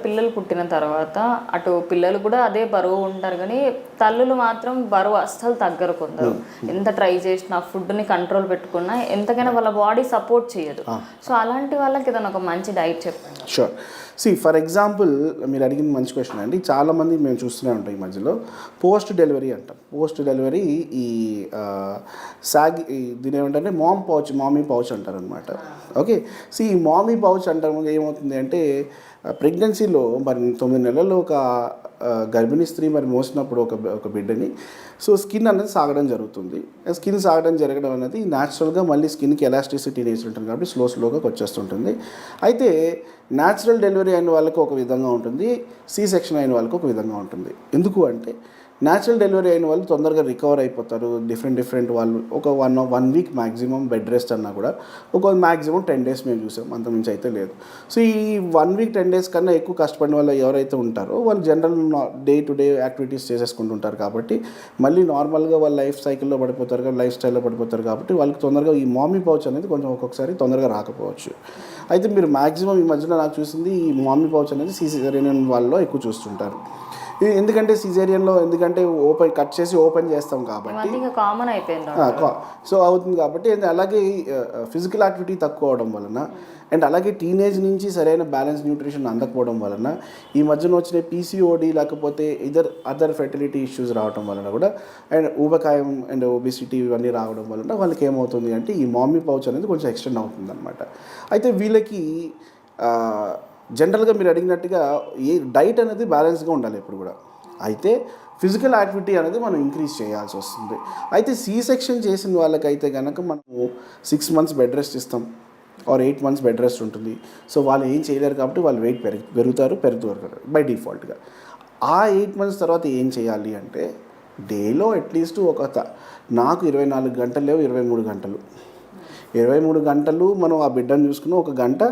పిల్లలు పుట్టిన తర్వాత అటు పిల్లలు కూడా అదే బరువు ఉంటారు కానీ తల్లులు మాత్రం బరువు అస్సలు తగ్గరు కొందరు. ఎంత ట్రై చేసినా ఫుడ్ని కంట్రోల్ పెట్టుకున్నా ఎంతకైనా వాళ్ళ బాడీ సపోర్ట్ చేయదు. సో అలాంటి వాళ్ళకి ఏదైనా ఒక మంచి డైట్ చెప్పండి. షూర్ సి ఫర్ ఎగ్జాంపుల్ మీరు అడిగిన మంచి క్వశ్చన్ అండి. చాలామంది మేము చూస్తూనే ఉంటాం ఈ మధ్యలో. పోస్ట్ డెలివరీ అంటాం. పోస్ట్ డెలివరీ ఈ సాగ్ దీని ఏమంటే మామ్ పౌచ్ మామీ పౌచ్ అంటారు అనమాట ఓకే సి ఈ మామీ పౌచ్ అంటారు ఏమవుతుంది అంటే ప్రెగ్నెన్సీలో మరి తొమ్మిది నెలల్లో ఒక గర్భిణీ స్త్రీ మరి మోసినప్పుడు ఒక ఒక బిడ్డని సో స్కిన్ అనేది సాగడం జరుగుతుంది. స్కిన్ సాగడం జరగడం అనేది న్యాచురల్గా మళ్ళీ స్కిన్కి ఎలాస్టిసిటీ నేచర్ ఉంటుంది కాబట్టి స్లో స్లోగా వచ్చేస్తుంటుంది. అయితే న్యాచురల్ డెలివరీ అయిన వాళ్ళకి ఒక విధంగా ఉంటుంది సి సెక్షన్ అయిన వాళ్ళకి ఒక విధంగా ఉంటుంది. ఎందుకు అంటే న్యాచురల్ డెలివరీ అయిన వాళ్ళు తొందరగా రికవర్ అయిపోతారు. డిఫరెంట్ డిఫరెంట్ వాళ్ళు. ఒక one one week maximum bed rest అన్నా కూడా ఒక మ్యాక్సిమం టెన్ డేస్ మేము చూసాం. అంత మించి అయితే లేదు. సో ఈ వన్ వీక్ టెన్ డేస్ కన్నా ఎక్కువ కష్టపడిన వాళ్ళు ఎవరైతే ఉంటారో వాళ్ళు general day to day activities చేసేసుకుంటుంటారు కాబట్టి మళ్ళీ నార్మల్గా వాళ్ళ లైఫ్ సైకిల్లో పడిపోతారు కాబట్టి లైఫ్ స్టైల్లో పడిపోతారు కాబట్టి వాళ్ళకి తొందరగా ఈ మామీ పౌచ్ అనేది కొంచెం ఒక్కొక్కసారి తొందరగా రాకపోవచ్చు. అయితే మీరు మ్యాక్సిమం ఈ మధ్యలో నాకు చూసింది ఈ మామీ పౌచ్ అనేది సీసీ వాళ్ళలో ఎక్కువ చూస్తుంటారు. ఎందుకంటే సిజేరియన్లో ఎందుకంటే ఓపెన్ కట్ చేసి ఓపెన్ చేస్తాం కాబట్టి కామన్ అయిపోయింది సో అవుతుంది కాబట్టి అలాగే ఫిజికల్ యాక్టివిటీ తక్కువ అవడం వలన అండ్ అలాగే టీనేజ్ నుంచి సరైన బ్యాలెన్స్ న్యూట్రిషన్ అందకపోవడం వలన ఈ మధ్యన వచ్చిన పీసీఓడి లేకపోతే ఇదర్ అదర్ ఫెర్టిలిటీ ఇష్యూస్ రావడం వలన కూడా అండ్ ఊబకాయం అండ్ ఒబిసిటీ ఇవన్నీ రావడం వలన వాళ్ళకి ఏమవుతుంది అంటే ఈ మామీ పౌచ్ అనేది కొంచెం ఎక్స్టెండ్ అవుతుంది అనమాట అయితే వీళ్ళకి జనరల్గా మీరు అడిగినట్టుగా ఏ డైట్ అనేది బ్యాలెన్స్గా ఉండాలి ఎప్పుడు కూడా. అయితే ఫిజికల్ యాక్టివిటీ అనేది మనం ఇంక్రీజ్ చేయాల్సి వస్తుంది. అయితే సి సెక్షన్ చేసిన వాళ్ళకైతే కనుక మనము సిక్స్ మంత్స్ బెడ్ రెస్ట్ ఇస్తాం or eight months bed rest ఉంటుంది. సో వాళ్ళు ఏం చేయలేరు కాబట్టి వాళ్ళు వెయిట్ పెరుగు పెరుగుతారు పెరుగుతారు బై డిఫాల్ట్గా ఆ ఎయిట్ మంత్స్ తర్వాత ఏం చేయాలి అంటే డేలో అట్లీస్ట్ ఒక త- నాకు ఇరవై నాలుగు గంటలు లేవు ఇరవై మూడు గంటలు. ఇరవై మూడు గంటలు మనం ఆ బిడ్డను చూసుకుని ఒక గంట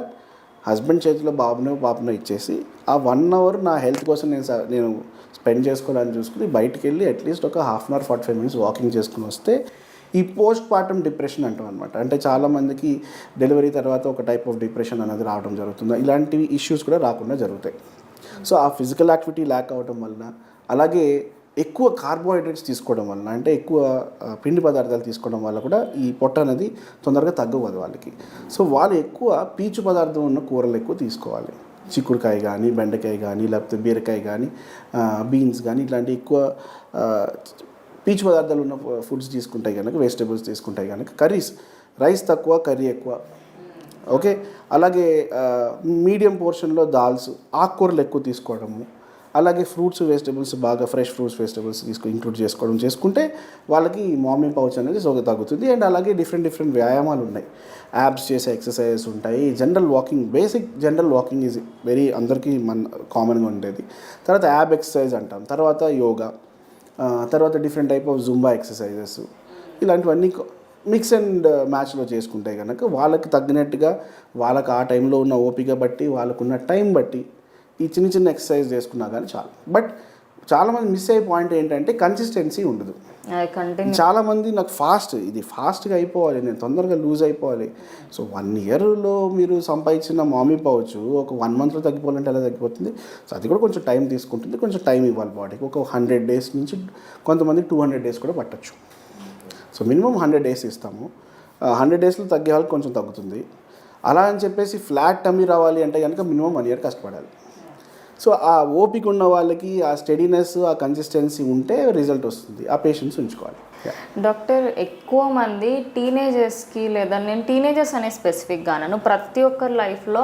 హస్బెండ్ చేతిలో బాబునో పాపనో ఇచ్చేసి ఆ వన్ అవర్ నా హెల్త్ కోసం నేను నేను స్పెండ్ చేసుకోవాలని చూసుకుని బయటికి వెళ్ళి అట్లీస్ట్ ఒక half an hour forty five minutes walking చేసుకుని వస్తే ఈ పోస్ట్ పార్టమ్ డిప్రెషన్ అంటాం అనమాట అంటే చాలామందికి డెలివరీ తర్వాత ఒక టైప్ ఆఫ్ డిప్రెషన్ అనేది రావడం జరుగుతుంది. ఇలాంటివి ఇష్యూస్ కూడా రాకుండా జరుగుతాయి. సో ఆ ఫిజికల్ యాక్టివిటీ ల్యాక్ అవ్వడం వలన అలాగే ఎక్కువ కార్బోహైడ్రేట్స్ తీసుకోవడం వలన అంటే ఎక్కువ పిండి పదార్థాలు తీసుకోవడం వల్ల కూడా ఈ పొట్ట అనేది తొందరగా తగ్గవదు వాళ్ళకి. సో వాళ్ళు ఎక్కువ పీచు పదార్థం ఉన్న కూరలు ఎక్కువ తీసుకోవాలి. చిక్కుడుకాయ కానీ బెండకాయ కానీ లేకపోతే బీరకాయ కానీ బీన్స్ కానీ ఇట్లాంటి ఎక్కువ పీచు పదార్థాలు ఉన్న ఫుడ్స్ తీసుకుంటాయి కనుక వెజిటేబుల్స్ తీసుకుంటాయి కనుక కర్రీస్ రైస్ తక్కువ కర్రీ ఎక్కువ. ఓకే? అలాగే మీడియం పోర్షన్లో దాల్స్ ఆకుకూరలు ఎక్కువ తీసుకోవడము. అలాగే ఫ్రూట్స్ వెజిటబుల్స్ బాగా ఫ్రెష్ ఫ్రూట్స్ వెజిటబుల్స్ తీసుకు ఇంక్లూడ్ చేసుకోవడం చేసుకుంటే వాళ్ళకి మార్నింగ్ పౌచ్ అనేది సోగ తగ్గుతుంది. అండ్ అలాగే డిఫరెంట్ డిఫరెంట్ వ్యాయామాలు ఉన్నాయి. యాబ్స్ చేసే ఎక్సర్సైజెస్ ఉంటాయి. General walking basic general walking is very అందరికీ మన కామన్గా ఉండేది. తర్వాత యాబ్ ఎక్సర్సైజ్ అంటాం. తర్వాత యోగా తర్వాత different type of zumba exercises. ఇలాంటివన్నీ మిక్స్ అండ్ మ్యాచ్లో చేసుకుంటే కనుక వాళ్ళకి తగ్గినట్టుగా వాళ్ళకి ఆ టైంలో ఉన్న ఓపిక బట్టి వాళ్ళకున్న టైం బట్టి ఈ చిన్న చిన్న ఎక్సర్సైజ్ చేసుకున్నా కానీ చాలు. బట్ చాలామంది మిస్ అయ్యే పాయింట్ ఏంటంటే కన్సిస్టెన్సీ ఉండదు. చాలామంది నాకు ఫాస్ట్ ఇది ఫాస్ట్గా అయిపోవాలి నేను తొందరగా లూజ్ అయిపోవాలి. సో వన్ ఇయర్లో మీరు సంపాదించిన మామీ పవచ్చు ఒక వన్ మంత్లో తగ్గిపోవాలంటే ఎలా తగ్గిపోతుంది? సో అది కూడా కొంచెం టైం తీసుకుంటుంది కొంచెం టైం ఇవ్వాలి బాడీకి ఒక హండ్రెడ్ డేస్ నుంచి కొంతమంది టూ హండ్రెడ్ డేస్ కూడా పట్టచ్చు. సో మినిమం హండ్రెడ్ డేస్ ఇస్తాము. హండ్రెడ్ డేస్లో తగ్గే వాళ్ళకి కొంచెం తగ్గుతుంది. అలా అని చెప్పేసి ఫ్లాట్ టమీ రావాలి అంటే కనుక మినిమం వన్ ఇయర్ కష్టపడాలి. సో ఆ ఓపిక ఉన్న వాళ్ళకి ఆ స్టడీనెస్ ఆ కన్సిస్టెన్సీ ఉంటే రిజల్ట్ వస్తుంది. ఆ పేషెన్స్ ఉంచుకోవాలి. డాక్టర్ ఎక్కువ మంది టీనేజర్స్కి లేదా నేను టీనేజర్స్ అనే స్పెసిఫిక్గా అన్నాను ప్రతి ఒక్కరి లైఫ్లో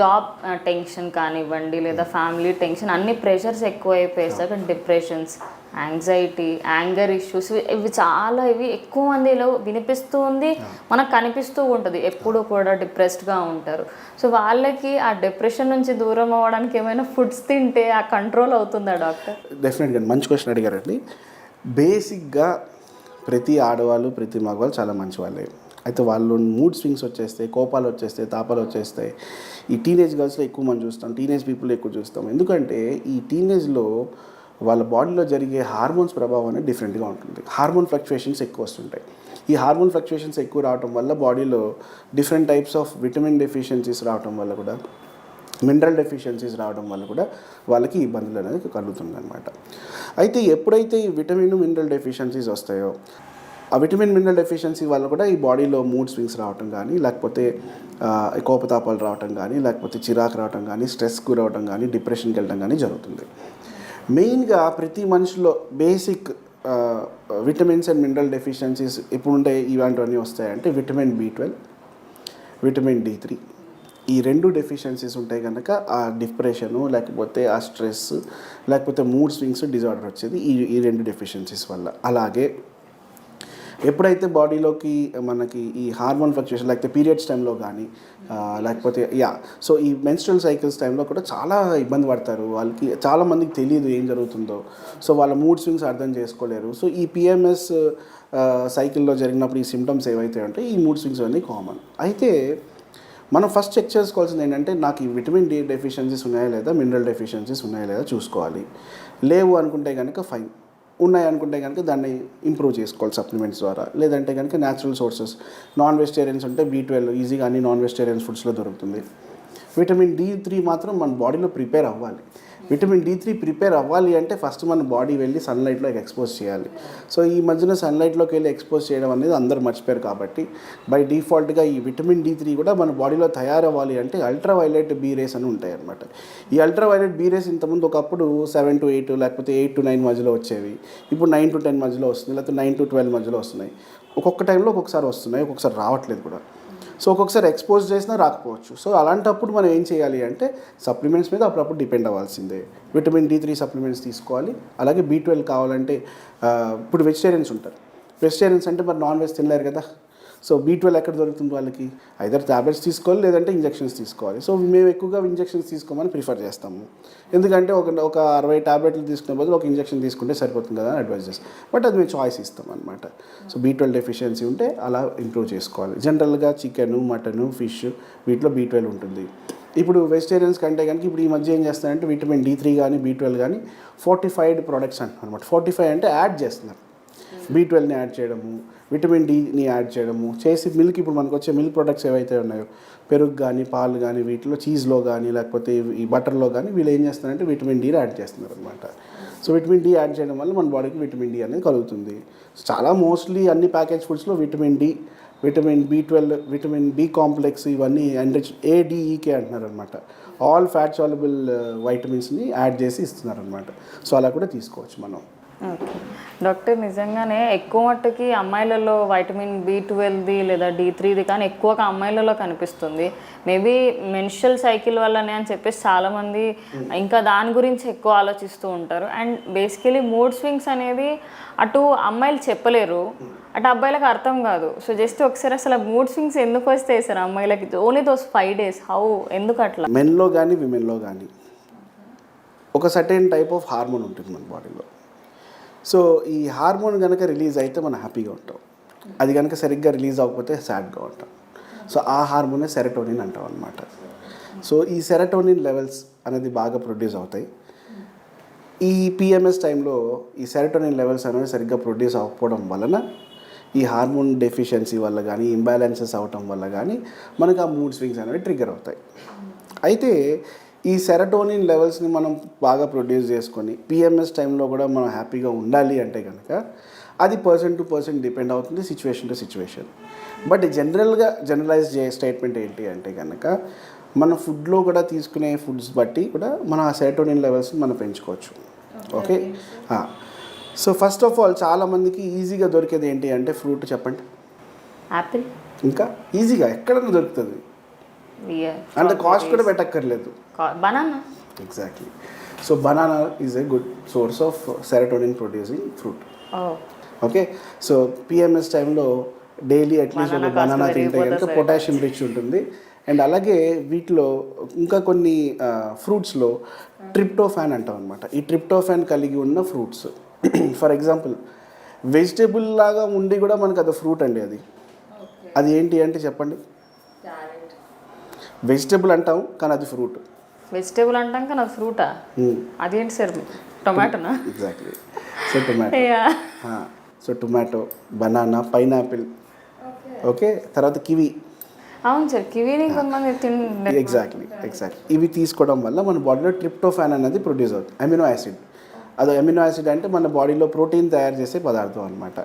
జాబ్ టెన్షన్ కానివ్వండి లేదా ఫ్యామిలీ టెన్షన్ అన్ని ప్రెషర్స్ ఎక్కువ అయిపోయేసాక డిప్రెషన్స్ యాంగ్జైటీ యాంగర్ ఇష్యూస్ ఇవి చాలా ఇవి ఎక్కువ మందిలో వినిపిస్తూ ఉంది మనకు కనిపిస్తూ ఉంటుంది. ఎప్పుడు కూడా డిప్రెస్డ్గా ఉంటారు. సో వాళ్ళకి ఆ డిప్రెషన్ నుంచి దూరం అవ్వడానికి ఏమైనా ఫుడ్స్ తింటే ఆ కంట్రోల్ అవుతుందా డాక్టర్? డెఫినెట్గా మంచి క్వశ్చన్ అడిగారండి. బేసిక్గా ప్రతి ఆడవాళ్ళు ప్రతి మగవాళ్ళు చాలా మంచి వాళ్ళే అయితే వాళ్ళు మూడ్ స్వింగ్స్ వచ్చేస్తాయి కోపాలు వచ్చేస్తాయి తాపాలు వచ్చేస్తాయి. ఈ టీనేజ్ గర్ల్స్లో ఎక్కువ మనం చూస్తాం టీనేజ్ పీపుల్ ఎక్కువ చూస్తాం. ఎందుకంటే ఈ టీనేజ్లో వాళ్ళ బాడీలో జరిగే హార్మోన్స్ ప్రభావం అనేది డిఫరెంట్గా ఉంటుంది. హార్మోన్ ఫ్లక్చుయేషన్స్ ఎక్కువ వస్తుంటాయి. ఈ హార్మోన్ ఫ్లక్చుయేషన్స్ ఎక్కువ రావటం వల్ల బాడీలో different types of vitamin deficiencies రావటం వల్ల కూడా మినరల్ డెఫిషియన్సీస్ రావడం వల్ల కూడా వాళ్ళకి ఇబ్బందులు అనేది కలుగుతుందనమాట అయితే ఎప్పుడైతే ఈ విటమిన్ మినరల్ డెఫిషియన్సీస్ వస్తాయో ఆ విటమిన్ మినరల్ డెఫిషియన్సీ వల్ల కూడా ఈ బాడీలో మూడ్ స్వింగ్స్ రావటం కానీ లేకపోతే కోపతాపాలు రావటం కానీ లేకపోతే చిరాకు రావటం కానీ స్ట్రెస్ గురవటం కానీ డిప్రెషన్కి వెళ్ళడం కానీ జరుగుతుంది. మెయిన్గా ప్రతి మనిషిలో basic vitamins and mineral deficiencies ఇప్పుడు ఉంటే ఇలాంటివన్నీ వస్తాయంటే vitamin B twelve vitamin D three. ఈ రెండు డెఫిషియన్సీస్ ఉంటాయి కనుక ఆ డిప్రెషను లేకపోతే ఆ స్ట్రెస్ లేకపోతే మూడ్ స్వింగ్స్ డిజార్డర్ వచ్చేది ఈ ఈ రెండు డెఫిషియన్సీస్ వల్ల. అలాగే ఎప్పుడైతే బాడీలోకి మనకి ఈ హార్మోన్ ఫ్లక్చుయేషన్ లేకపోతే పీరియడ్స్ టైంలో కానీ లేకపోతే యా సో ఈ మెన్స్ట్రల్ సైకిల్స్ టైంలో కూడా చాలా ఇబ్బంది పడతారు. వాళ్ళకి చాలా మందికి తెలియదు ఏం జరుగుతుందో. సో వాళ్ళ మూడ్ స్వింగ్స్ అర్థం చేసుకోలేరు. సో ఈ పిఎంఎస్ సైకిల్లో జరిగినప్పుడు ఈ సిమ్టమ్స్ ఏవైతే ఉంటాయి ఈ మూడ్ స్వింగ్స్ అన్నీ కామన్. అయితే మనం ఫస్ట్ చెక్ చేసుకోవాల్సింది ఏంటంటే నాకు ఈ విటమిన్ డి డెఫిషియన్సీస్ ఉన్నాయా లేదా మినరల్ డెఫిషియన్సీస్ ఉన్నాయా లేదా చూసుకోవాలి. లేవు అనుకుంటే కనుక ఫైన్. ఉన్నాయి అనుకుంటే కనుక దాన్ని ఇంప్రూవ్ చేసుకోవాలి సప్లిమెంట్స్ ద్వారా. లేదంటే కనుక న్యాచురల్ సోర్సెస్ నాన్ వెజిటేరియన్స్ ఉంటే బీ ట్వెల్వ్ ఈజీగా అన్ని నాన్ వెజిటేరియన్ ఫుడ్స్లో దొరుకుతుంది. విటమిన్ డి త్రీ మాత్రం మన బాడీలో ప్రిపేర్ అవ్వాలి. విటమిన్ డి త్రీ ప్రిపేర్ అవ్వాలి అంటే ఫస్ట్ మన బాడీ వెళ్ళి సన్లైట్లోకి ఎక్స్పోజ్ చేయాలి. సో ఈ మధ్యన సన్లైట్లోకి వెళ్ళి ఎక్స్పోజ్ చేయడం అనేది అందరూ మర్చిపోయారు కాబట్టి బై డిఫాల్ట్గా ఈ విటమిన్ డి త్రీ కూడా మన బాడీలో తయారవ్వాలి అంటే అల్ట్రా వైలెట్ బీ రేస్ అని ఉంటాయి అనమాట ఈ అల్ట్రా వైలెట్ బీ రేస్ ఇంతకుముందు ఒకప్పుడు సెవెన్ టు ఎయిట్ లేకపోతే ఎయిట్ టు నైన్ మధ్యలో వచ్చేవి. ఇప్పుడు నైన్ టు టెన్ మధ్యలో వస్తుంది లేకపోతే నైన్ టు ట్వెల్వ్ మధ్యలో వస్తున్నాయి. ఒక్కొక్క టైంలో ఒక్కొక్కసారి వస్తున్నాయి ఒక్కొక్కసారి రావట్లేదు కూడా. సో ఒక్కొక్కసారి ఎక్స్పోజ్ చేసినా రాకపోవచ్చు. సో అలాంటప్పుడు మనం ఏం చేయాలి అంటే సప్లిమెంట్స్ మీద అప్పుడప్పుడు డిపెండ్ అవ్వాల్సిందే. విటమిన్ డి త్రీ సప్లిమెంట్స్ తీసుకోవాలి. అలాగే బీ ట్వెల్వ్ కావాలంటే ఇప్పుడు వెజిటేరియన్స్ ఉంటారు. వెజిటేరియన్స్ అంటే మరి నాన్ వెజ్ తినలేరు కదా. సో బీ ట్వెల్వ్ ఎక్కడ దొరుకుతుంది వాళ్ళకి? ఐదర్ ట్యాబ్లెట్స్ తీసుకోవాలి లేదంటే ఇంజెక్షన్స్ తీసుకోవాలి. సో మేము ఎక్కువగా ఇంజెక్షన్స్ తీసుకోమని ప్రిఫర్ చేస్తాము. ఎందుకంటే ఒక ఒక అరవై టాబ్లెట్లు తీసుకునే బదులు ఒక ఇంజెక్షన్ తీసుకుంటే సరిపోతుంది కదా అని అడ్వైజ్ చేస్తాం. బట్ అది మేము చాయిస్ ఇస్తాం అనమాట సో బీ ట్వెల్వ్ డెఫిషియన్సీ ఉంటే అలా ఇంప్రూవ్ చేసుకోవాలి. జనరల్గా చికెను మటను ఫిష్ వీటిలో బీ ట్వెల్వ్ ఉంటుంది. ఇప్పుడు వెజిటేరియన్స్ కంటే కనుక ఇప్పుడు ఈ మధ్య ఏం చేస్తున్నారంటే విటమిన్ డి త్రీ కానీ బీ ట్వెల్వ్ కానీ ఫోర్టిఫైడ్ ప్రొడక్ట్స్ అంటున్నారు అనమాట ఫోర్టిఫై అంటే యాడ్ చేస్తున్నారు. బీ ట్వెల్వ్ని యాడ్ చేయడము విటమిన్ డిని యాడ్ చేయడము చేసి మిల్క్ ఇప్పుడు మనకు వచ్చే మిల్క్ ప్రొడక్ట్స్ ఏవైతే ఉన్నాయో పెరుగు కానీ పాలు కానీ వీటిలో చీజ్లో కానీ లేకపోతే ఈ బటర్లో కానీ వీళ్ళు ఏం చేస్తున్నారంటే విటమిన్ డీని యాడ్ చేస్తున్నారు అనమాట సో విటమిన్ డి యాడ్ చేయడం వల్ల మన బాడీకి విటమిన్ డి అనేది కలుగుతుంది. చాలా మోస్ట్లీ అన్ని package ఫుడ్స్లో vitamin D vitamin B twelve vitamin B complex ఇవన్నీ ఎండ్రిచ్ ఏడిఈకే అంటున్నారు అనమాట ఆల్ ఫ్యాట్ సాల్యుబుల్ వైటమిన్స్ని యాడ్ చేసి ఇస్తున్నారు అనమాట సో అలా కూడా తీసుకోవచ్చు మనం. ఓకే. డాక్టర్ నిజంగానే ఎక్కువ మట్టుకి అమ్మాయిలలో వైటమిన్ బి ట్వెల్వ్ది లేదా డి త్రీది కానీ ఎక్కువగా అమ్మాయిలలో కనిపిస్తుంది. మేబీ మెన్షల్ సైకిల్ వల్లనే అని చెప్పేసి చాలామంది ఇంకా దాని గురించి ఎక్కువ ఆలోచిస్తూ ఉంటారు. అండ్ బేసికలీ మూడ్ స్వింగ్స్ అనేది అటు అమ్మాయిలు చెప్పలేరు అటు అబ్బాయిలకు అర్థం కాదు. సో జస్ట్ ఒకసారి అసలు మూడ్ స్వింగ్స్ ఎందుకు వస్తాయి సార్ అమ్మాయిలకి? Only those five days how ఎందుకు అట్లా? మెన్లో కానీ విమెన్లో కానీ ఒక సర్టెన్ టైప్ ఆఫ్ హార్మోన్ ఉంటుంది మన బాడీలో సో ఈ హార్మోన్ కనుక రిలీజ్ అయితే మనం హ్యాపీగా ఉంటాం. అది కనుక సరిగ్గా రిలీజ్ అవ్వకపోతే సాడ్గా ఉంటాం. సో ఆ హార్మోనే సెరటోనిన్ అంటాం అనమాట సో ఈ సెరటోనిన్ లెవెల్స్ అనేది బాగా ప్రొడ్యూస్ అవుతాయి. ఈ పిఎంఎస్ టైంలో ఈ సెరటోనిన్ లెవెల్స్ అనేవి సరిగ్గా ప్రొడ్యూస్ అవ్వకపోవడం వలన ఈ హార్మోన్ డెఫిషియన్సీ వల్ల కానీ ఇంబ్యాలెన్సెస్ అవటం వల్ల కానీ మనకు ఆ మూడ్ స్వింగ్స్ అనేవి ట్రిగర్ అవుతాయి. అయితే ఈ సెరటోనిన్ లెవెల్స్ని మనం బాగా ప్రొడ్యూస్ చేసుకొని పిఎంఎస్ టైంలో కూడా మనం హ్యాపీగా ఉండాలి అంటే కనుక అది పర్సన్ టు పర్సన్ డిపెండ్ అవుతుంది సిచ్యువేషన్ టు సిచ్యువేషన్. బట్ జనరల్గా జనరలైజ్ చే స్టేట్మెంట్ ఏంటి అంటే కనుక మన ఫుడ్లో కూడా తీసుకునే ఫుడ్స్ బట్టి కూడా మన ఆ సెరటోనిన్ లెవెల్స్ని మనం పెంచుకోవచ్చు. Okay. So first of all చాలామందికి ఈజీగా దొరికేది ఏంటి అంటే ఫ్రూట్ చెప్పండి. యాపిల్. ఇంకా ఈజీగా ఎక్కడైనా దొరుకుతుంది. అంటే కాస్ట్ కూడా పెట్టక్కర్లేదు. Banana exactly so banana is a good source of serotonin producing fruit okay so PMS టైంలో డైలీ అట్లీస్ట్ ఒక బనానా తింటే కనుక. పొటాషియం రిచ్ ఉంటుంది. అండ్ అలాగే వీటిలో ఇంకా కొన్ని ఫ్రూట్స్లో ట్రిప్టోఫాన్ అంటాం అనమాట ఈ ట్రిప్టోఫాన్ కలిగి ఉన్న ఫ్రూట్స్ ఫర్ ఎగ్జాంపుల్ వెజిటేబుల్ లాగా ఉండి కూడా మనకు అది ఫ్రూట్ అండి అది. అది ఏంటి అంటే చెప్పండి. వెజిటేబుల్ అంటాం కానీ అది ఫ్రూట్. వెజిటేబుల్ అంటాం కానీ అది ఫ్రూటా. అదేంటి sir టొమాటోనా? Exactly so tomato. So tomato banana pineapple okay తర్వాత కివి. అవును సార్ కివీని కొంతమంది తిండే ఎగ్జాక్ట్లీ ఎగ్జాక్ట్లీ ఇవి తీసుకోవడం వల్ల మన బాడీలో ట్రిప్టోఫాన్ అనేది ప్రొడ్యూస్ అవుతుంది అమినో యాసిడ్. అది అమినో యాసిడ్ అంటే మన బాడీలో ప్రోటీన్ తయారు చేసే పదార్థం అనమాట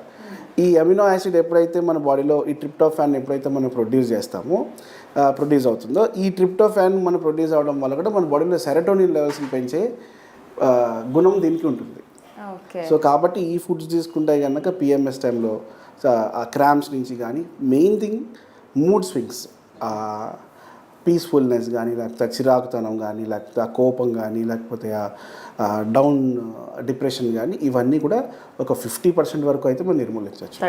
ఈ అమినో యాసిడ్ ఎప్పుడైతే మన బాడీలో ఈ ట్రిప్టోఫాన్ ఎప్పుడైతే మనం ప్రొడ్యూస్ చేస్తామో ప్రొడ్యూస్ అవుతుందో ఈ ట్రిప్టోఫాన్ మనం ప్రొడ్యూస్ అవడం వల్ల కూడా మన బాడీలో సెరటోనిన్ లెవెల్స్ని పెంచే గుణం దీనికి ఉంటుంది. సో కాబట్టి ఈ ఫుడ్స్ తీసుకుంటే కనుక పిఎంఎస్ టైంలో ఆ క్రామ్స్ నుంచి కానీ main thing mood swings peacefulness కానీ లేకపోతే చిరాకుతనం కానీ లేకపోతే ఆ కోపం కానీ లేకపోతే ఆ డౌన్ డిప్రెషన్ కానీ ఇవన్నీ కూడా ఒక ఫిఫ్టీ పర్సెంట్ వరకు అయితే మనం నిర్మూలించవచ్చు.